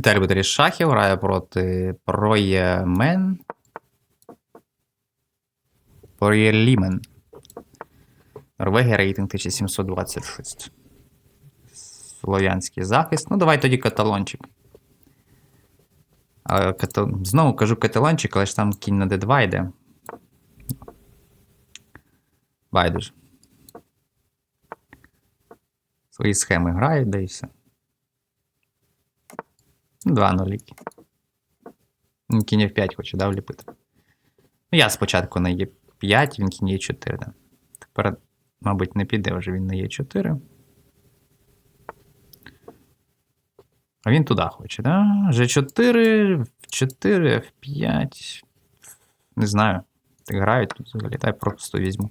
Віталій Батарій Шахів грає проти Проємен. Проєлімен. Норвегія рейтинг 1726. Слов'янський захист. Ну, давай тоді каталончик. А, ката... Знову кажу каталончик, але ж там кінь на d2 йде. Байдуже. Свої схеми грають, да і все. Два ноліки. Він кінь F5 хоче, да, вліпити. Ну, я спочатку на Е5, він кінь Е4. Да. Тепер, мабуть, не піде вже він на Е4. А він туди хоче, да? G4, F4, F5. Не знаю. Так грають тут взагалі. Дай просто візьму.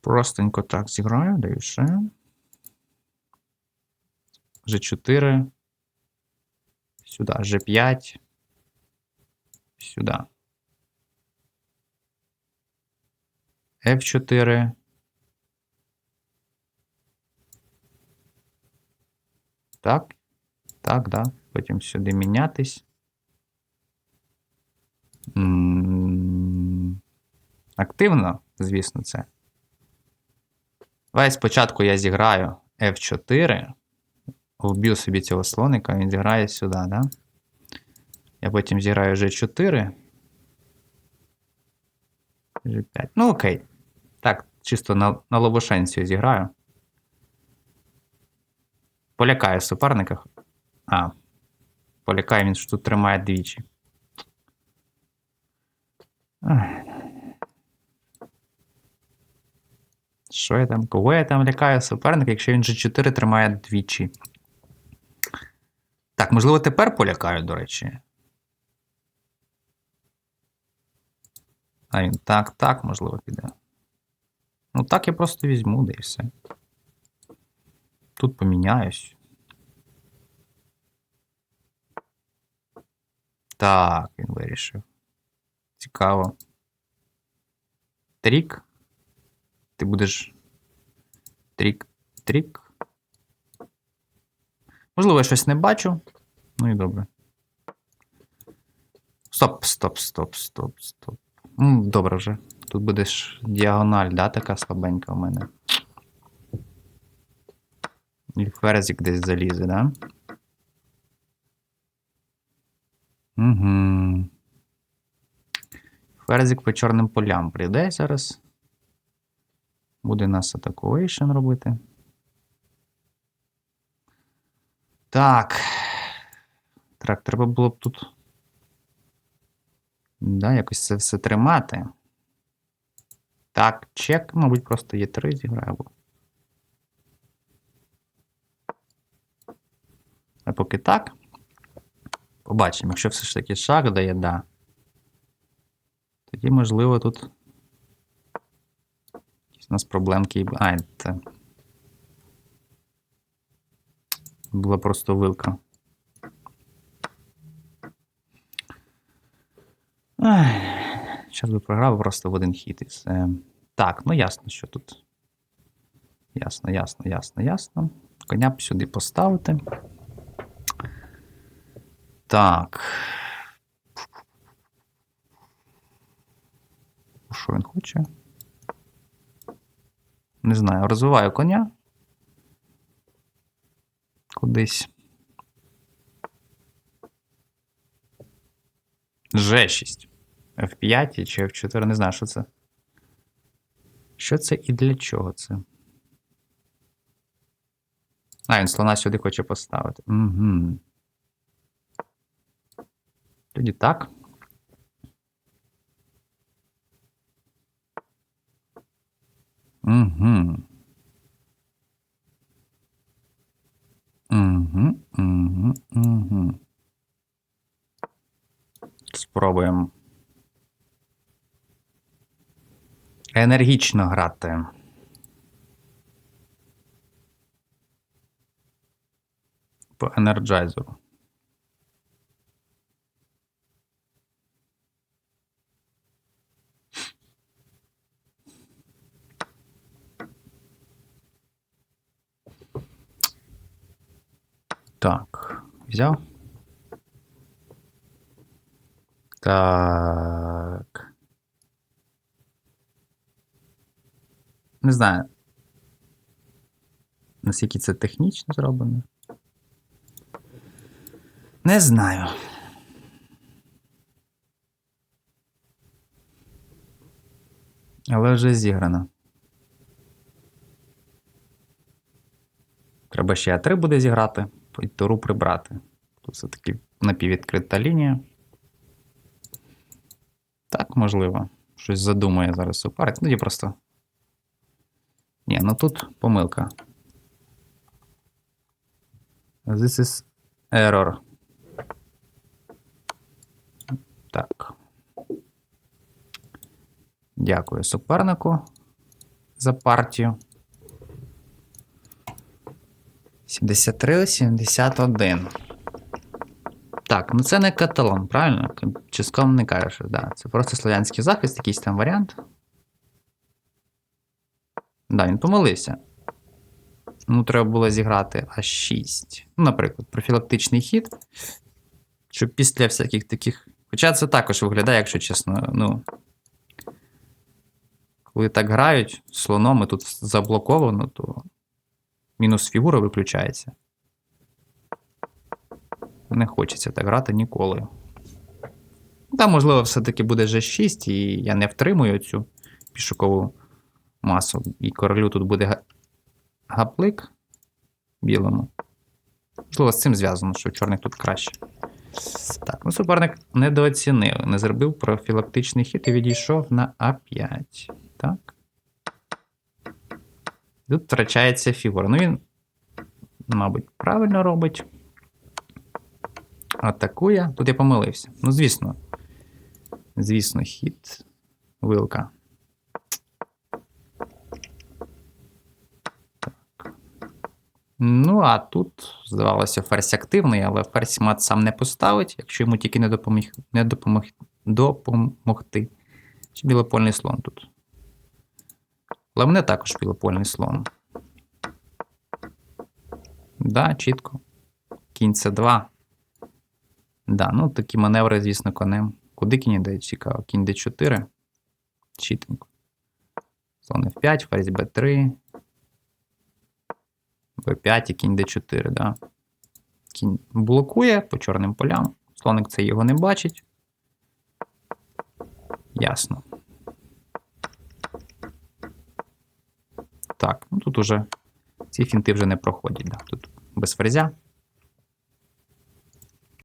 Простенько так зіграю, даю ще. G4. Сюди. G5. Сюди. F4. Так. Так, да. Потім сюди мінятись. Активно, звісно, це. Давай спочатку я зіграю F4. Вб'ю собі цього слоника, він зіграє сюди, да? Я потім зіграю G4. G5. Ну, окей. Так, чисто на, на лобошенцію зіграю. Полякаю суперника. А. Полякає він що тут тримає двічі. Що я там? Кого я там лякаю суперника, якщо він G4 тримає двічі? Так, можливо, тепер полякаю, до речі. А він так, так, можливо, піде. Ну, так я просто візьму, да і все. Тут поміняюсь. Так, він вирішив. Цікаво. Трік. Ти будеш. Трік. Трік. Можливо, я щось не бачу. Ну і добре. Стоп, стоп, стоп, стоп, стоп. Добре вже. Тут будеш діагональ, да, така слабенька в мене. І ферзик десь залізе, да? Угу. Ферзик по чорним полям прийде зараз. Буде нас атакуейшн робити. Так. Так, треба було б тут. Да, якось це все тримати. Так, чек, мабуть, просто є 3 зіграю. А поки так. Побачимо, якщо все ж таки шах дає, да. Тоді, можливо, тут. Якісь у нас проблемки. А, це. Була просто вилка. Зараз би програв просто в один хід і все. Так, ну ясно, що тут. Ясно, ясно, ясно, ясно. Коня б сюди поставити. Так. Що він хоче? Не знаю, розвиваю коня. Кудись. G6. F5 чи F4, не знаю, що це. Що це і для чого це? А, він слона сюди хоче поставити. Угу. Тоді так. Угу. Угу, угу, угу. Спробуємо. Енергічно грати. По енерджайзеру. Так, взяв. Так. Не знаю. Наскільки це технічно зроблено. Не знаю. Але вже зіграно. Треба ще А3 буде зіграти, і туру прибрати. Тут все-таки напіввідкрита лінія. Так, можливо. Щось задумає зараз суперник. Ну, я просто. Ні, ну тут помилка. This is error. Так. Дякую супернику за партію. 73-71. Так, ну це не каталон, правильно? Чиском не кажеш, да. Це просто слов'янський захист, якийсь там варіант. Да, він помилився. Ну, треба було зіграти А6. Ну, наприклад, профілактичний хід. Щоб після всяких таких. Хоча це також виглядає, якщо чесно, ну. Коли так грають слоном і тут заблоковано, то мінус фігура виключається. Не хочеться так грати ніколи. Там, можливо, все-таки буде G6, і я не втримую цю пішокову масу. І королю тут буде гаплик білому. Можливо, з цим зв'язано, що чорних тут краще. Так, ну суперник недооцінив, не зробив профілактичний хід і відійшов на А5. Так. Тут втрачається фігура. Ну він, мабуть, правильно робить. Атакує. Тут я помилився. Ну, звісно. Звісно, хід. Вилка. Так. Ну, а тут, здавалося, ферзь активний, але ферзь мат сам не поставить, якщо йому тільки не, допоміг, не допомог, допомогти. Чи білопольний слон тут. Але мене також білопольний слон. Да, чітко. Кінь це 2. Да, ну такі маневри, звісно, конем. Куди кінь іде? Цікаво. Кінь d4. Чітенько. Слон F5, ферзь B3. B5 і кінь d4, да. Кінь блокує по чорним полям. Слоник це його не бачить. Ясно. Так, ну тут уже ці фінти вже не проходять. Да. Тут без ферзя.